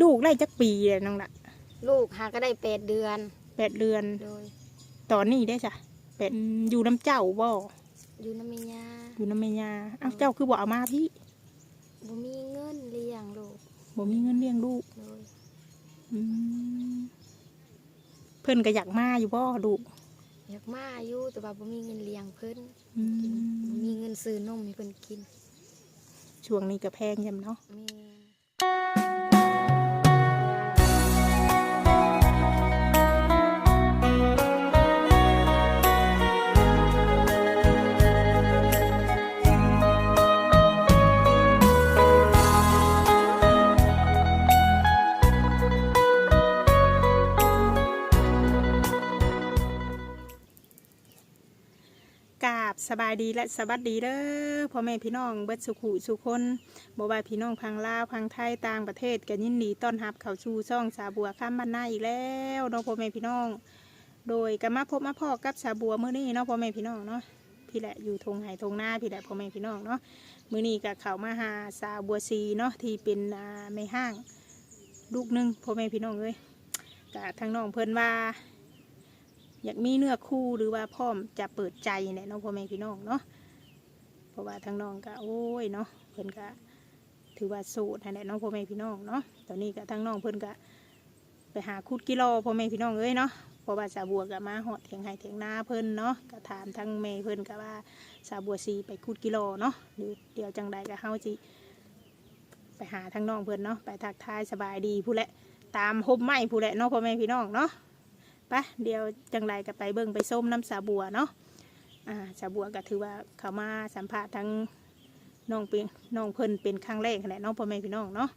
ลูกได้จักปีเลยน้องละลูกหาก็ได้แปดเดือนแปดเดือน โดยตอนนี้ได้จ้ะเป็ดอยู่น้ำเจ้าบ่อยู่น้ำเมียาอยู่น้ำแม่ยาอ้าวเจ้าคือบ่เอามาพี่บ่มีเงินเลี้ยงลูกบ่มีเงินเลี้ยงลูกโดยอืมเพิ่นก็อยากมาอยู่บ่ลูกอยากมาอยู่แต่ว่าบ่มีเงินเลี้ยงเพิ่นอืกินมบ่มีเงินซื้อนมให้เพิ่นกินช่วงนี้ก็แพงยำเนาะ แม่ สบายดีและสวัสดีเด้อพ่อแม่พี่น้องเบิดสุขุสุคนบ่ว่าพี่น้องพังลาวพังไทยต่างประเทศก็ยินดีต้อนรับเข้าสู่ช่องสาบัวข้ามบ้านนาอีกแล้วเนาะพ่อแม่พี่น้อง โดยก็มาพบมาพ่อกับสาบัวมื้อนี้เนาะพ่อแม่พี่น้องเนาะพี่แหละอยู่ทงไห่ทงหน้าพี่แหละพ่อแม่พี่น้องเนาะมื้อนี้ก็เขามาหาสาบัวซีเนาะที่เป็นอ่าแม่ห้าง ลูกหนึงพ่อแม่พี่น้องเอ้ยก็ทางน้องเพิ่นว่า อยากมีเนื้อคู่หรือว่าพร้อมจะเปิดใจเนี่ยน้องพ่อแม่พี่น้องเนาะเพราะว่าทางน้องก็โอ้ยเนาะเพิ่นก็ถือว่าสดนั่นแหละน้องพ่อแม่พี่น้องเนาะตอนนี้ก็ทางน้องเพิ่นก็ไปหาคุดกิโลพ่อแม่พี่น้องเอ้ยเนาะเพราะว่าสาบัวก็มาหอดเถียงไห้เถียงนาเพิ่นเนาะก็ถามทั้งแม่เพิ่นก็ว่าสาบัวสีไปคุดกิโลเนาะหรือเดี๋ยวจังใดก็เฮาจิไปหาทางน้องเพิ่นเนาะไปทักทายสบายดีผู้แหละตามห่มไม้ผู้แหละเนาะพ่อแม่พี่น้องเนาะ ปะเดี๋ยวจังไรก็ไปเบิ่งไปส้มน้ำสาบัวเนาะอ่าสาบัวก็ถือว่าเขามาสัมภาษณ์ทั้งน้องเป็นน้องเพิ่นเป็นครั้งแรกแหละน้องพ่อแม่พี่น้องเนาะ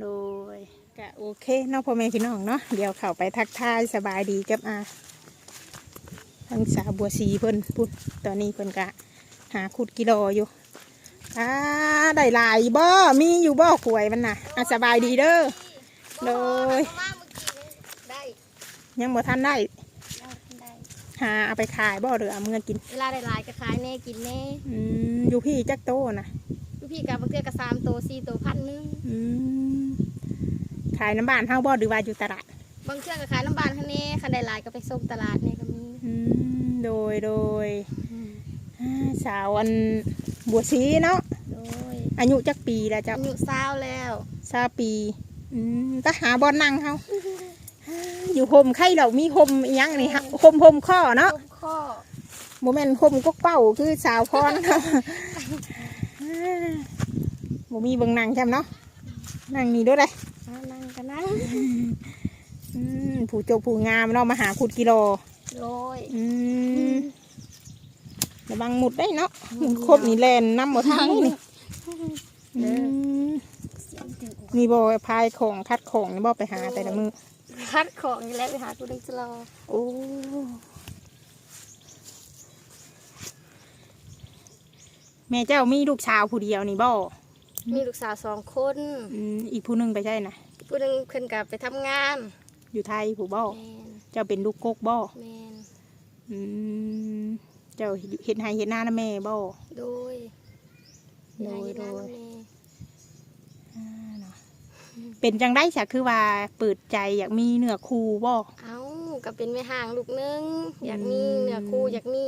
โดยก็โอเคน้องพ่อแม่พี่น้องเนาะเดี๋ยวเข้าไปทักทายสบายดีกับอาทั้งสาบัวสีเพิ่นพูดตอนนี้เพิ่นก็หาขุดกิโลอยู่อ่าได้หลายบ่มีอยู่บ่ขวยมันน่ะอะสบายดีเด้อโดย มาเมื่อกี้นี่ได้ ยังบ่ทันได้ได้ได้หาเอาไปขายบ่หรือเอาเงินกิน เวลาได้หลายก็ขายแน่กินแน่อืมอยู่พี่จักโตนะลูกพี่กับบางเทื่อก็สามโตสี่โตพันหนึงอืมขายน้ำบ้านเฮาบ่หรือว่าอยู่ตลาด บางเทื่อก็ขายน้ำบานข้างแน่คันได้หลายก็ไปส่งตลาดเนี่ยก็มีอืมโดยโดยอ่าสาวอันบัวสีเนาะโดยอายุจักปีแล้วจ้ะอายุสาวแล้ว ซาปีอืมก็หาบ่อนนั่งเฮา อ่าอยู่ห่มไข่เรามีห่มอีหยังนี่ฮะห่มห่มข้อเนาะต้มข้อโมเมนห่มกกเป้าคือสาวพรเนาะอ่าบ่มีเบิ่งนั่งจำเนาะนั่งนี่ด้วยเลยอ่านั่งกันนั่งอืมผู้โจบผู้งามเนาะมาหาขุดกิโลโดยอืมระวังหมุดได้เนาะหมุดครบนี่แลนน้ำหมดทั้งนี่นี่อืมมีบอพายของคัดของนี่บอไปหาแต่ละมือ คัดของนี่แหละไปหากูได้จะรอโอ้แม่เจ้ามีลูกชาวผู้เดียวนี่บอมีลูกสาวสองคนมอีกผู้หนึงไปใช่นะผู้หนึงเพิ่นกับไปทำงานอยู่ไทยผู้บอแมนเจ้าเป็นลูกกกบอแมนอืมเจ้าเห็นไฮเห็นหน้านะแม่บอโดยโดยให้โดนางยแม่อ่าเนาะ เป็นจังได้จ้ะคือว่าเปิดใจอยากมีเนื้อคู่บ่เอ้าก็เป็นแม่ห่างลูกหนึง อยากมีอืมเนื้อคู่อยากมี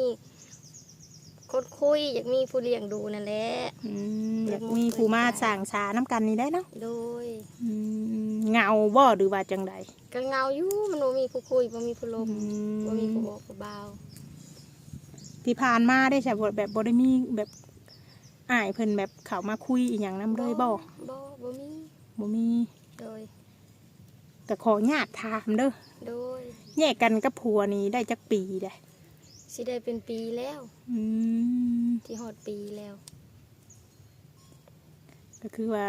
คนคุยอยากมีผู้เลี้ยงดูนั่นแหละอืมอยากมีผู้มาสั่งสาน้ำกันนี่ได้เนาะโดยอืมเหงาบ่หรือว่าจังใดก็เงาอยู่มันบ่มีผู้คุยบ่มีผู้ลมอืมบ่มีผู้บอกผู้เบาที่ผ่านมาได้ใช่บ่แบบบ่ได้มีแบบอ้ายเพิ่นแบบเขามาคุยอีหยังนํเลยบ่บ่บ่มีบ่มี โดยก็ขอญาตถามเด้อโดยแยกกันกับผัวนี่ได้จักปีได้สิได้เป็นปีแล้ว อืมที่ฮอดปีแล้ว ก็คือว่า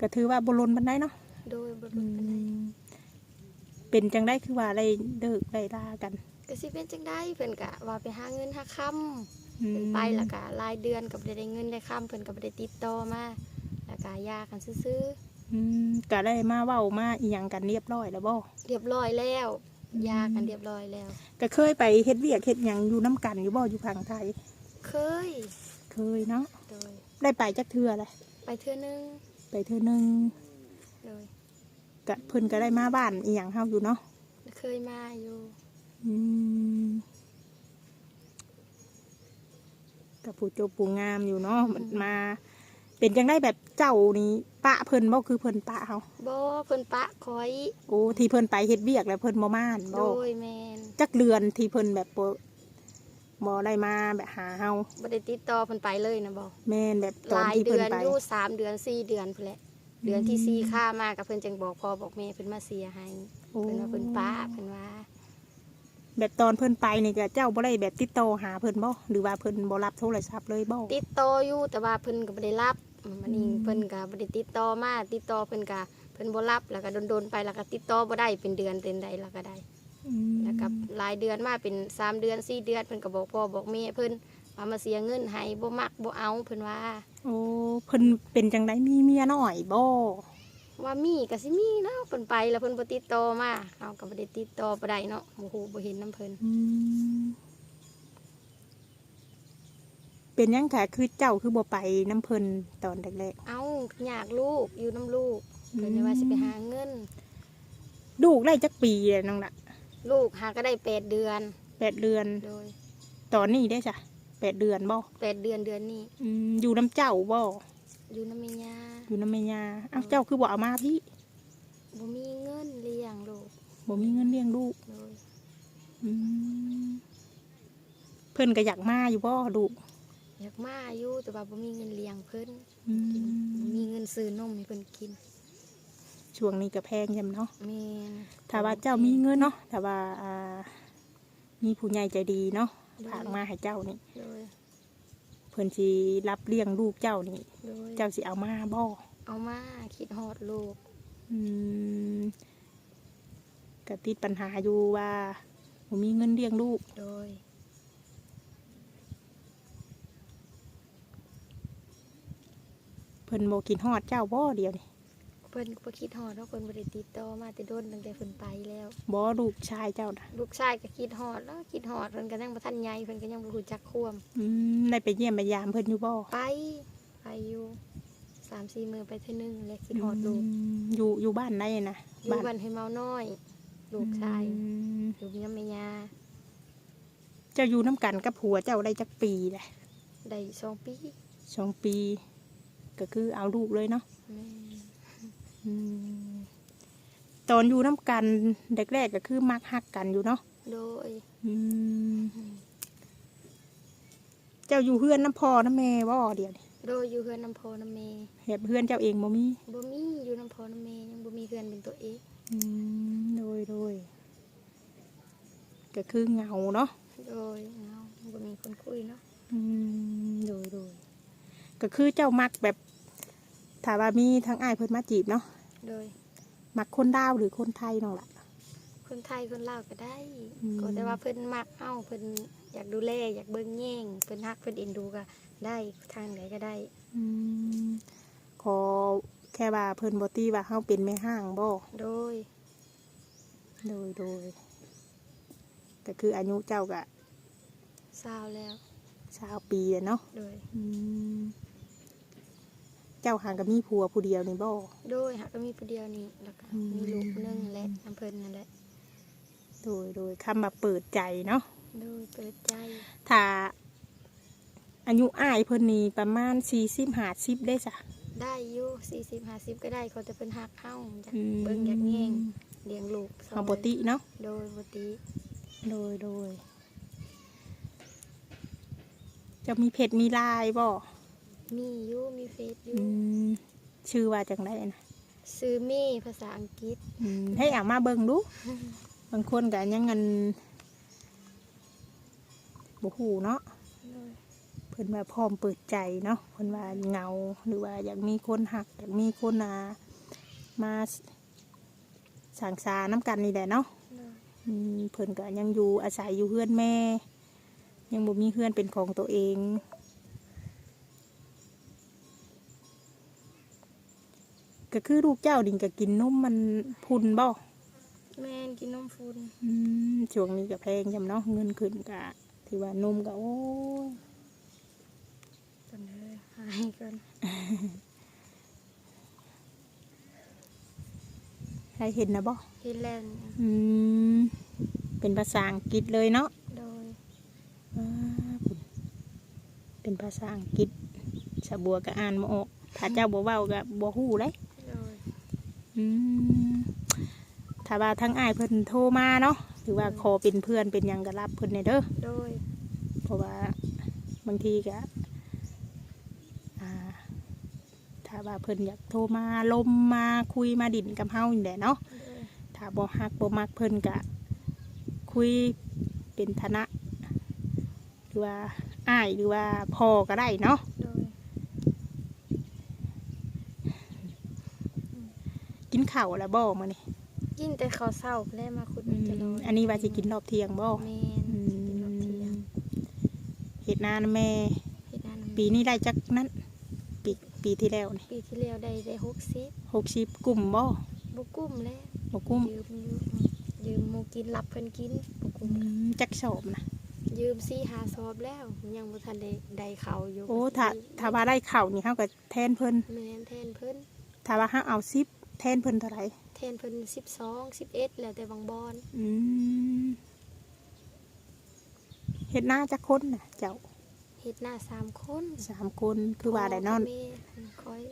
ก็ถือว่าบ่ลนปานใดเนาะโดยบ่อืรู้ปานใดมเป็นจังได้คือว่าได้เลิกได้ลากันก็สิเป็นจังได๋เพิ่นก็ว่าไปหาเงินหาค่ำอืมเพิ่นไปแล้วก็รายเดือนก็บ่ได้ได้เงินได้ค่ำเพิ่นก็บ่ได้ติดต่อมาแล้วก็หยากันซื่อ อืมก็ได้มาเว้ามาอีหยังกันเรียบร้อยแล้วบ่ๆเรียบร้อยแล้วหยากันเรียบร้อยแล้ว ก็เคยไปเฮ็ดเวียกเฮ็ดหยังอยู่น้ำกันอยู่บ่อยู่พังไทย เคยเคยเนาะโดยได้ไปจักเทื่อเลยไปเทื่อนึงไปเทื่อหนึงโดยกะเพิ่นก็ได้มาบ้านอีหยังเฮาอยู่เนาะเคยมาอยู่อืมกับผู้โจบผู้งามอยู่เนาะมันมา เป็นจังได้แบบเจ้านี้ปะเพิ่นบ่คือเพิ่นปะเฮาบ่เพิ่นปะคอยโอ้ที่เพิ่นไปเฮ็ดเวียกแล้วเพิ่นบ่มาหั่นโดบ่ยแมนจักเรือนที่เพิ่นแบบบ่บ่ได้มาแบบหาเฮาบ่ได้ติดต่อเพิ่นไปเลยนะบ่แม่นแบบตหอนลายที่เดืเพิ่นอนไป อยู่สามเดือนสี่เดือนพุ่นแหละเดือนที่สี่ค่ามากับเพิ่นจังบอกพ่อบอกแม่เพิ่นมาเสียให้โอ้ เพิ่นว่าเพิ่นปะเพิ่นว่าแบบตอนเพิ่นไปนี่ก็เจ้าบ่ได้แบบติดต่อหาเพิ่นบ่หรือว่าเพิ่นบ่รับโทรศัพท์เลยบ่ติดต่ออยู่แต่ว่าเพิ่นก็บ่ได้รับอื มมันนี่อืมเพิ่นก็บ่ได้ติดต่อมาติดต่อเพิ่นก็เพิ่นบ่รับแล้วก็โดนๆไปแล้วก็ติดต่อบ่ได้เป็นเดือนเป็นใดแล้วก็ได้ อืมแล้วก็หลายเดือนมาเป็นสามเดือนสี่เดือนเพิ่นก็บอกพ่อบอกแม่เพิ่นว่ามาเสียเงินให้บ่มักบ่เอาเพิ่นว่า โอ้เพิ่นเป็นจังไดมีเมียน้อยบ่ว่ามีก็สิมีเนาะเพิ่นไปแล้วเพิ่นบ่ติดต่อมาเฮาก็บ่ได้ติดต่อบ่ได้เนาะบ่ฮู้บ่เห็นนํเพิ่นอืม เป็นหยังค่ะคือเจ้าคือบ่ไปน้ำเพิ่นตอนแรกเอ้าอยากลูกอยู่น้ำลูกเพิ่นเลยว่าสิไปหาเงินๆลูกได้จักปีแล้วน้องละลูกหาก็ได้แปดเดือนแปดเดือน โดยตอนนี้ได้จ้ะแปดเดือนบ่แปดเดือนเดือนนี้อืมอยู่น้ำเจ้าบ่อยู่น้ำแม่ย่าอยู่น้ำแม่ยาอ้าวเจ้าคือบ่เอามาพี่บ่มีเงินเลี้ยงลูกบ่มีเงินเลี้ยงลูกโดยอืมเพิ่นก็อยากมาอยู่บ่ลูก อยากมาอยู่แต่ว่าบ่มีเงินเลี้ยงเพิ่นอืกินบ่มมีเงินซื้อนมให้เพิ่นกินช่วงนี้ก็แพงใช่ไหมเนาะแม่นถ้าว่าเจ้ามีเงินเนาะถ้าว่าอ่ามีผู้ใหญ่ใจดีเนาะฝากมาให้เจ้านี่โดยเพิ่นสิรับเลี้ยงลูกเจ้านี่ โดยเจ้าสิเอามาบ่เอามาคิดฮอดลูกอืมก็ติดปัญหาอยู่ว่าบ่มีเงินเลี้ยงลูก โดย เพิ่นบ่กินฮอดเจ้าบ่เดียวนี่เพิ่นก็บ่คิดฮอดว่าเพิ่นบ่ได้ติดต่อมาแต่โดนตั้งแต่เพิ่นไปแล้ว บ่ลูกชายเจ้านะลูกชายก็คิดฮอดแล้วคิดฮอดเพิ่นก็ยังบ่ทันใหญ่เพิ่นก็ยังบ่รู้จักควมอืมได้ไปเยี่ยมไปยามเพิ่นอยู่บ่ไปไปอยู่สามสี่มื้อไปเทื่อนึงแล้วคิดฮอดลูกมอยู่อยู่บ้านได้นะอยู่บ้านให้เมาน้อย ลูกชายอืมอยู่เมียแม่ยาเจ้าอยู่น้ำกันกับผัวเจ้าได้จักปีแหละได้สองปี สองปี ก็คือเอาลูกเลยเนาะแม่อืมตอนอยู่น้ำกันแรกๆก็คือมักฮักกันอยู่เนาะโดยอืมเจ้าอยู่เพื่อนน้ำพ่อน้ำแม่บ่เดียวนี่โดยอยู่เฮือนน้ำพอน้ำเมเห็บเพื่อนเจ้าเองบ่มีบ่มีอยู่น้ำพอน้ำเมยังบ่มีเฮือนเป็นตัวเองอืมโดยโดยก็คือเหงาเนาะโดยเงาบ่มีคนคุยเนาะอืมโดยโดย ก็คือเจ้ามักแบบถ้าว่ามีทั้งอ้ายเพิ่นมาจีบเนาะโดยมักคนดาวหรือคนไทยน้องล่ะ คนไทยคนลาวก็ได้อืม ก็แต่ว่าเพิ่นมักเฮาเพิ่นอยากดูแลอยากเบิ่งแย่งเพิ่นฮักเพิ่นเอ็นดูก็ได้ทางไหนก็ได้ อืมขอแค่ว่าเพิ่นบอตี้ว่าเฮาเป็นแม่ห้างบ่โดย โดยโดยก็คืออายุเจ้าก็สาวแล้วสาวปีอะเนาะโดยอืม เจ้าหางกับมีผัวผู้เดียวนี่บ่โดยหากก็มีผู้เดียวนี่แล้วก็อืมมีลูกคนหนึงนั่นแหละน้ำเพิ่นนั่นแหละโดยโดยคำมาเปิดใจเนาะโดยเปิดใจถ้าอายุอ้ายเพิ่นนี่ประมาณสี่สิบห้าสิบได้จ้ะได้อยู่สี่สิบห้าสิบก็ได้เขาแต่เพิ่นฮักเฮาอยากอืมเบิ่งอยากแย่งเลี้ยงลูกซอยเฮาบ่ติเนาะโดยบ่ติโดยโดยเจะมีเพจมีไลน์บ่ มีอยู่มีเฟซอยู่อืมชื่อว่าจังได้นะซื้อมี่ภาษาอังกฤษอืมให้เอามาเบิ่งดู บางคนก็ยังเงินบ่ฮู้เนาะโดยเพิ่นว่าพร้อมเปิดใจเนาะเพิ่นว่าเหงาหรือว่าอยากมีคนหักอยากมีคนนามาสังสาน้ำกันนี่แหละเนาะ โดยอืมเพิ่นก็ยังอยู่อาศัยอยู่เฮือนแม่ ยังบ่มีเฮือนเป็นของตัวเอง ก็คือลูกเจ้าดิงก็กินนมมันพุนบ่แม่นกินนมฟูนอืมช่วงนี้ก็แพงจำเนาะเงินขึ้นกะที่ว่านมก็โอ้ยตอนนี้หายกันแพได้เห็นนะบ่เฮ็ดแล้วอืมเป็นภาษาอังกฤษเลยเนาะโดยว้าพุ่นเป็นภาษาอังกฤษสะบัวก็อ่านบ่ออกถ้าเจ้าบ่เว้าก็บ่ฮู้เลยโดยอืม ถ้าว่าทั้งอ้ายเพิ่นโทรมาเนาะหรือว่าขอเป็นเพื่อนเป็นหยังก็รับเพิ่นในเด้อโดย เพราะว่าบางทีก็อ่าถ้าว่าเพิ่นอยากโทรมาลมมาคุยมาดิ่นกับเฮานี่แหละเนาะโดยถ้าบ่ฮักบ่มักเพิ่นก็คุยเป็นฐานะ หรือว่าอ้ายหรือว่าพ่อก็ได้เนาะ โดย กิน ข้าวแล้วบ่มื้อนี้กินแต่ข้าวเช้าแล้วมาขุดอืมันจะลมอยอันนี้ว่าสิกินรอบเที่ยงบ่แม่นอืกินรอบเที่ยงมเฮ็ดนานะแม่ เฮ็ดงานนำปีนี้ได้จักนั้นปีปีที่แล้วนี่ปีที่แล้วได้ได้60 60กลุ่มบ่บ่กุ้มแล้วบ่กลุ่มยืมอยู่ยืมหมูกินรับเพิ่นกินบ่กุ้อืมมจักสอบนะยืมสี่หาสอบแล้วยังบ่ทันได้ได้เขาอยู่โอ้ถ้าถ้าว่าได้เข่าวนี่เฮาก็แทนเพิ่นแม่นแทนเพิ่นถ้าว่าเฮาเอา10 แทนเพิ่นเท่าไหร่แทนเพิ่น12 11แล้วแต่บางบอนอืมเฮ็ดหน้าจักคนน่ะ เจ้าเฮ็ดหน้าสามคนสามคนคือว่าได้นอนแม่คอย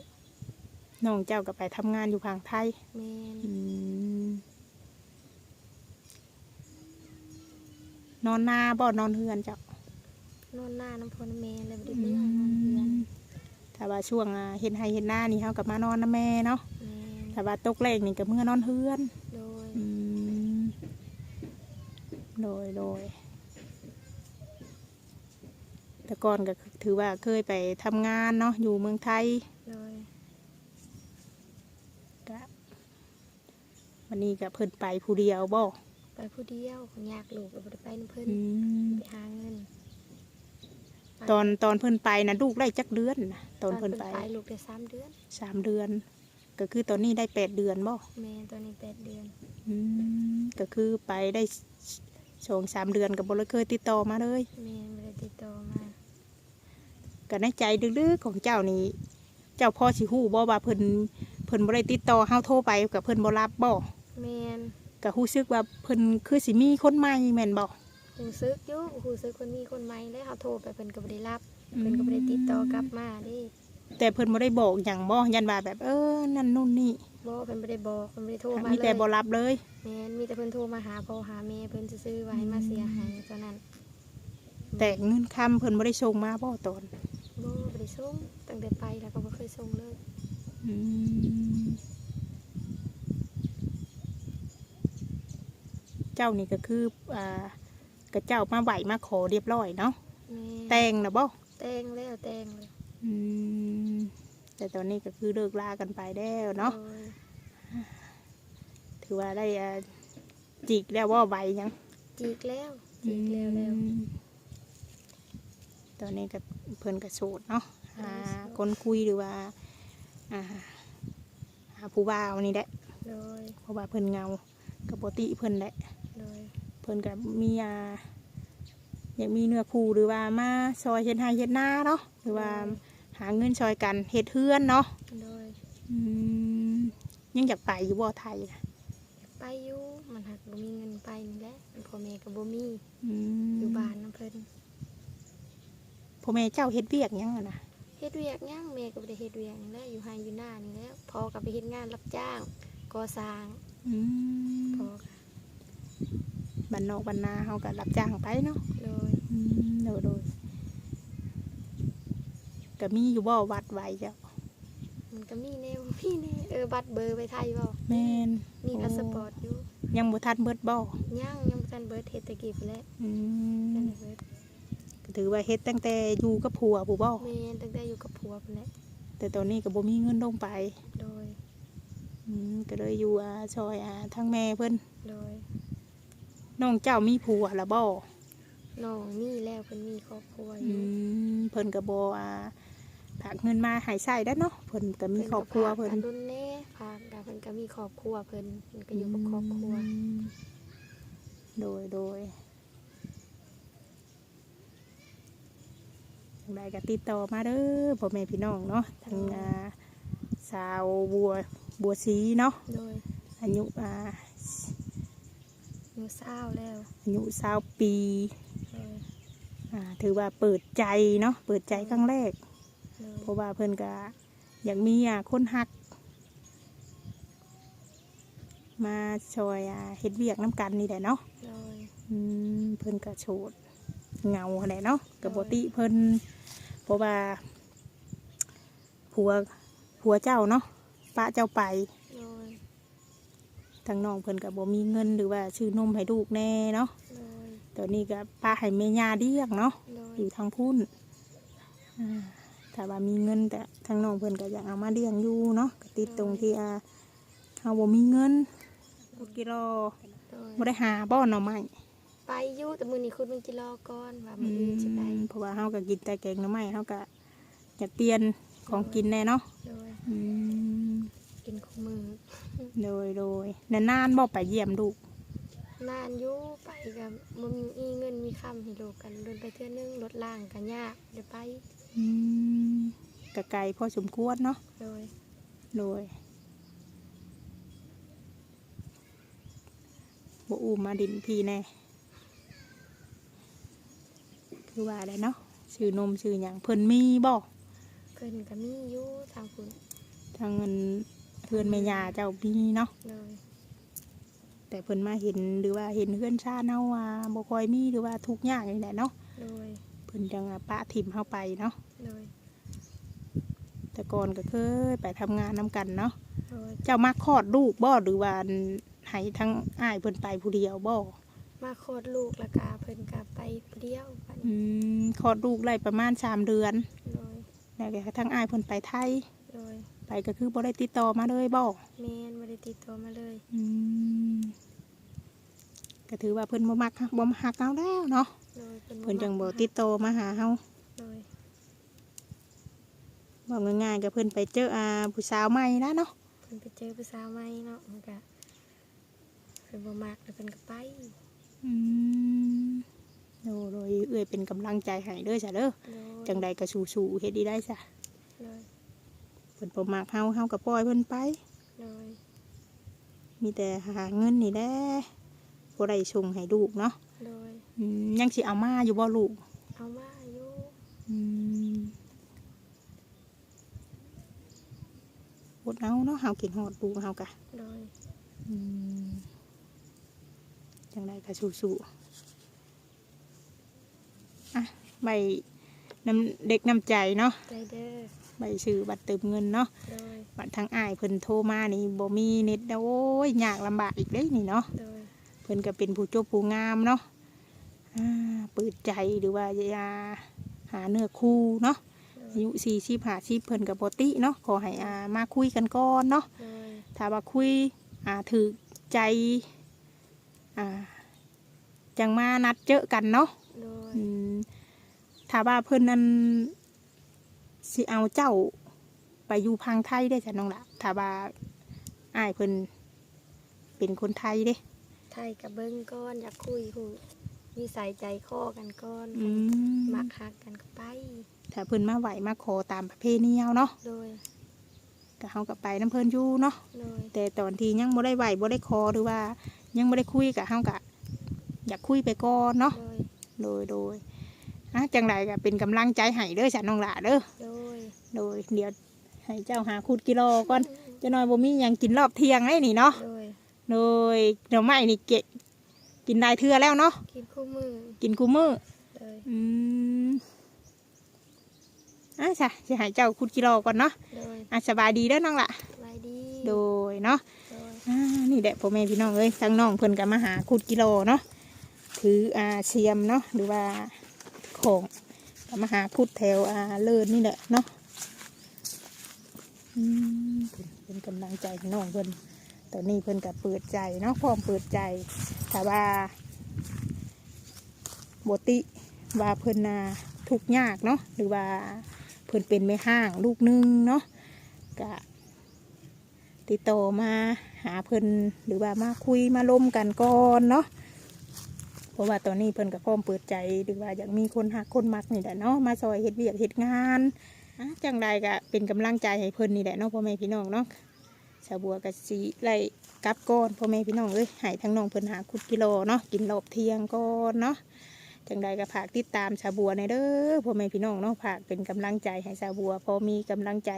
น้องเจ้าก็ไปทำงานอยู่ภางไทยแม่นอืมนอนนาบ่นอนเฮือนเจ้านอนหน้าน้ำพอน้ำแม่แล้วบ่ได้เมื่อนอนเรือน ถ้าว่าช่วงอ่าเฮ็ดไห้เฮ็ดหน้านี่เฮาก็มานอนนะแม่เนาะแม่น ถ้าว่าตกแรงนี่ก็เมื่อนอนเฮือนโดยอืมโดยโดยแต่ก่อนก็ถือว่าเคยไปทำงานเนาะอยู่เมืองไทยโดยก็วันนี้ก็เพิ่นไปผู้เดียวบ่ไปผู้เดียวอยากลูกก็บ่ได้ไปนำเพิ่นอืมไปหาเงินตอนตอนเพิ่นไปนะลูกได้จักเดือนนะตอนเพิ่นไปลูกได้สามเดือนสามเดือน ก็คือตอนนี้ได้แปดเดือนบ่แม่ตอนนี้แปดเดือนอืมก็คือไปได้สองสามเดือนกับบริเคยติดต่อมาเลย แม่ไม่ได้ติดต่อมาก็ในใจลึกๆของเจ้านี่เจ้าพ่อสิฮู้บ่ว่าเพิ่นเพิ่นบ่ได้ติดต่อเฮาโทรไปกับเพิ่นบ่รับบ่แม่นก็รู้สึกว่าเพิ่นคือสิมีคนใหม่แม่นบ่หูซึกอยู่หูซึกคนมีคนใหม่แล้วเขาโทรไปเพิ่นก็บ่ได้รับเพิ่นก็บ่ได้ติดต่อกลับมาเดิ แต่เพิ่นบ่ได้บอกหยังบ่ยันว่าแบบเออนั่นนู่นนี่บ่เพิ่นบ่ได้บอกเพิ่นบ่ได้โทรมามีเลยแต่บ่รับเลยแม่นมีแต่เพิ่นโทรมาหาพ่อหาแม่เพิ่นซื่อๆว่าให้มาเสียหายเท่านั้น แต่เงินคำเพิ่นบ่ได้ส่งมาบ่ตอนบ่บ่ได้ส่งตั้งแต่ไปแล้วก็บ่เคยส่งเลยอืมเจ้านี่ก็คืออ่าก็เจ้ามาไหวมาขอเรียบร้อยเนาะแม่แต่งนะบ่แต่งแล้วแต่งเลย อืมแต่ตอนนี้ก็คือเลิกลากันไปแล้วเนาะโดยถือว่าได้อ่าจิกแล้วว่าใบยัง จีกแล้วจีกแล้วแล้ว อืมตอนนี้ก็เพิ่นก็โสดเนาะหาคนคุยหรือว่าอ่าหาผู้บ่าวนี่แหละโดยเพราะว่าเพิ่นเงากับปกติเพิ่นแหละ โดยเพิ่นก็มีอ่าอยากมีเนื้อคู่หรือว่ามาซอยเฮ็ดไร่เฮ็ดนาเนาะหรือว่า หาเงินซอยกันเฮ็ดเฮือนเนาะโดยอืมยังอยากไปอยู่บ่ไทยนะไปอยู่มันหักบ่มีเงินไปนี่แหละพ่อแม่ก็บ่มีอืมอยู่บ้านนํเพิ่นพ่อแม่เจ้าเฮ็ดเวียกหยังอะนะเฮ็ดเวียกหยังแม่ก็บ่ได้เฮ็ดเวียกหยังแล้วอยู่ไห้อยู่หน้านี่แหล้วพ่อก็ไปเฮ็ดงานรับจ้างก่อสร้างอืมพ่อก็บ้านนอกบ้านนาเฮาก็รับจ้างไปเนาะโดยอืมโดยโดย ก็มีอยู่บ่วัดไว้เจ้ามันก็มีแนวมีแนวเออบัตรเบอร์ไปไทยบ่แม่นมีพาสปอร์ตอยู่ยังบ่ทันเบิดบ่ยังยังบ่ทันเบิดเฮ็ดแตะกี้ไปแล้วอืทันมได้เบิดก็ถือว่าเฮ็ดตั้งแต่อยู่กับผัวผู้บ่แม่นตั้งแต่อยู่กับผัวไปแล้วแต่ตอนนี้ก็บ่มีเงินลงไปโดยอืมก็เลยอยู่อ่าซอยอ่าทั้งแม่เพิ่นโดยน้องเจ้ามีผัวแล้วบ่น้องมีแล้วเพิ่นมีครอบครัวออืยู่มเพิ่นก็บ่อ่า ฝากเงินมาให้ใช้ได้อเนาะเพิ่นก็มีครอบครัวเพิ่นพิ่นก็พากันรุ่นแน่พาดาเพิ่นก็มีครอบครัวเพิ่นเพิ่นก็อยู่กับครอบครัวอืมโดยโดยทางใดก็ติดต่อมาเด้อพ่อแม่พี่น้องเนาะทางอ่าสาวบัวบัวสีเนาะโดยอายุอ่าหนูเศร้าแล้วอายุสาวปีโดย อ่าถือว่าเปิดใจเนาะเปิดใจครั้งแรกโดย เพราะว่าเพิ่นก็อยากมีอะคนหัก มาช่วยอะเฮ็ดเวียกน้ำกันนี่แหละเนาะโดยอืมเพิ่นก็โฉดเงาแหละเนาะกับบติเพิ่นเพราะว่าผัวผัวเจ้าเนาะป้าเจ้าไปโดยทางน้องเพิ่นก็บ่มีเงินหรือว่าชื่อนมให้ลูกแน่เนาะโดยตอนนี้ก็ป้าให้แม่ย่าเลี้ยงเนาะโดยอยู่ทางพุ่นอ่า ถ้าว่ามีเงินแต่ทางน้องเพิ่นก็อยากเอามาเลี้ยงอยู่เนาะก็ติดตรงที่อ่าเฮาบ่มีเงินกุดกิโลโดยบ่ได้หาบ่หน่อไม้ไปอยู่แต่มือนี้คุณมึงกิรอก่อนว่าอืมืออื่นสิไปมเพราะว่าเฮาก็กินแต่แกงหน่อไม้เฮาก็อยากเปลี่ยนของกินแน่เนาะโดยอืมกินคู่มือโดยโดยนานๆบ่ไปเยี่ยมลูกนานอยู่ไปกับบ่มีเงินมีคำให้ลูกกันเดินไปเทื่อนึงรถล่างกันยากเดี๋ยวไป อืมก็ไกลพอสมควรเนาะโดยโดยบ่อูมาดินพี่แน่คือว่าอะไรเนาะชื่อนมชื่ออย่างเพิ่นมีบ่เพิ่นก็มีอยู่ทางคุณทางเงินเพื่อนแม่ยาเจ้ามีเนาะโดยแต่เพิ่นมาเห็นหรือว่าเห็นเพื่อนชาติเฮาว่าบ่ค่อยมีหรือว่าทุกข์ยากนี่แหละเนาะโดย เพิ่นจังว่าปะถิ่มเฮาไปเนาะโดยแต่ก่อนก็เคยไปทำงานนํกันเนาะโดยเจ้ามาคลอดลูกบ่หรือว่าให้ทั้งอ้ายเพิ่นไปผู้เดียวบ่มาโคดลูกแล้วก็เพิ่นก็ไปผู้เดียวบัดอืนี้มคลอดลูกได้ประมาณสามเดือนโดยแล้วก็ทั้งอ้ายเพิ่นไปไทยโดยไปก็คือบ่ได้ติดต่อมาเลยบ่แม่นบ่ได้ติดต่อมาเลยอืมก็ถือว่าเพิ่นบ่มักฮักบ่ฮักเอาแล้วเนาะโดย เพิ่นจังบ่ติดต่อมาหาเฮาโดยบอกง่ายๆก็เพิ่นไปเจออาผู้สาวใหม่แล้วเนาะเพิ่นไปเจอผู้สาวใหม่เนาะมันก็เพิ่นบ่มักแล้วเพิ่นก็ไปอืมโดโดยเอื้อยเป็นกำลังใจให้เด้อจ้ะเด้อโดยจังใดก็สู้ๆเฮ็ดดีได้จ้ะโดยเพิ่นบ่มักเฮาเฮาก็ปล่อยเพิ่นไป โดยมีแต่หาเงินนี่แหละบ่ได้ส่งให้ลูกเนาะ โดย อืมยังสิเอามาอยู่บ่ลูกเอามาอยู่อืมอดเอาเนาะเฮากินฮอดลูกเฮากะโดยอืมจังไดก็สู้ๆอะใบน้ำเด็กน้ำใจเนาะใจเด้อใบชื่อบัตรเติมเงินเนาะโดยบัตรทางอ้ายเพิ่นโทรมานี่บ่มีเน็ตแล้วโอ้ยยากลำบากอีกเลยนี่เนาะโดยเพิ่นก็เป็นผู้จบผู้งามเนาะอ่าเปิดใจหรือว่าจะหาเนื้อคู่เนาะโดยอายุสี่สิบห้าสิบเพิ่นกับปติเนาะขอให้อ่ามาคุยกันก่อนเนาะโดยถ้าว่าคุยอ่าถือใจอ่าจังมานัดเจอกันเนาะโดยอืมถ้าว่าเพิ่นนั้นสิเอาเจ้าไปอยู่พังไทยได้จ้ะน้องละถ้าว่าอ้ายเพิ่นเป็นคนไทยเด้ ไทยกับเบิ้งก้อนอยากคุยหู มีสายใจคอกันก้อนอืมมักฮักกันก็ไป ถ้าเพิ่นมาไหวมาขอตามประเพณีเอาเนาะโดยก็เฮาก็ไปน้ำเพิ่นอยู่เนาะ โดยแต่ตอนที่ยังบ่ได้ไหวบ่ได้คอหรือว่า ยังบ่ได้คุยกับเฮาก็อยากคุยไปก่อนเนาะ โดยโดยโดยอะจังไดก็เป็นกำลังใจให้เด้อฉันน้องหล่าเด้อ โดยโดยเดี๋ยวให้เจ้าหาคูดกิโลก่อน จะน้อยบ่มีหยังกินรอบเที่ยงไอ้นี่เนาะ โดยโดยเดี๋ยวไม่นี่เกะ กินได้เทื่อแล้วเนาะกินคู่มือกินกูมื้อโดยอืมอะจ้ะสิให้เจ้าคูดกิโลก่อนเนาะโดยอะสบายดีเด้อน้องหล่ะสบายดีโดยเนาะโดยอ่านี่แหละพ่อแม่พี่น้องเอ้ยทั้งน้องเพิ่นก็มาหาขุดกิโลเนาะถืออาเชียมเนาะหรือว่าของก็มาหาขุดแถวอาเลิศนี่แหละเนาะอืมเพิ่นเป็นกำลังใจให้น้องเพิ่น ตอนนี้เพิ่นก็เปิดใจเนาะพร้อมเปิดใจแต่ว่าบติว่าเพิ่นนาทุกยากเนาะหรือว่าเพิ่นเป็นไม่ห้างลูกหนึงเนาะก็ติดต่อมาหาเพิ่นหรือว่ามาคุยมาล้มกันก่อนเนาะเพราะว่าตอนนี้เพิ่นก็พร้อมเปิดใจหรือว่าอยากมีคนหักคนมักนี่แหละเนาะมาซอยเฮ็ดเวียกเฮ็ดงานจังใดก็เป็นกำลังใจให้เพิ่นนี่แหละเนาะพ่อแม่พี่น้องเนาะ ชาบัวกะสีไล่กลับก้อนพ่อแม่พี่น้องเอ้ยหายทั้งน้องเพิ่นหาคุดกิโลเนาะกินรอบเที่ยงก้อนเนาะจังใดก็ฝากติดตามชาบัวในเด้อพ่อแม่พี่น้องเนาะฝากเป็นกำลังใจให้ชาบัวพอมีกำลังใจ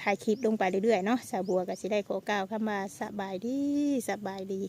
ถ่ายคลิปลงไปเรื่อยๆเนาะชาบัวกะสีได้ขอก้าวเข้ามาสบายดีสบายดี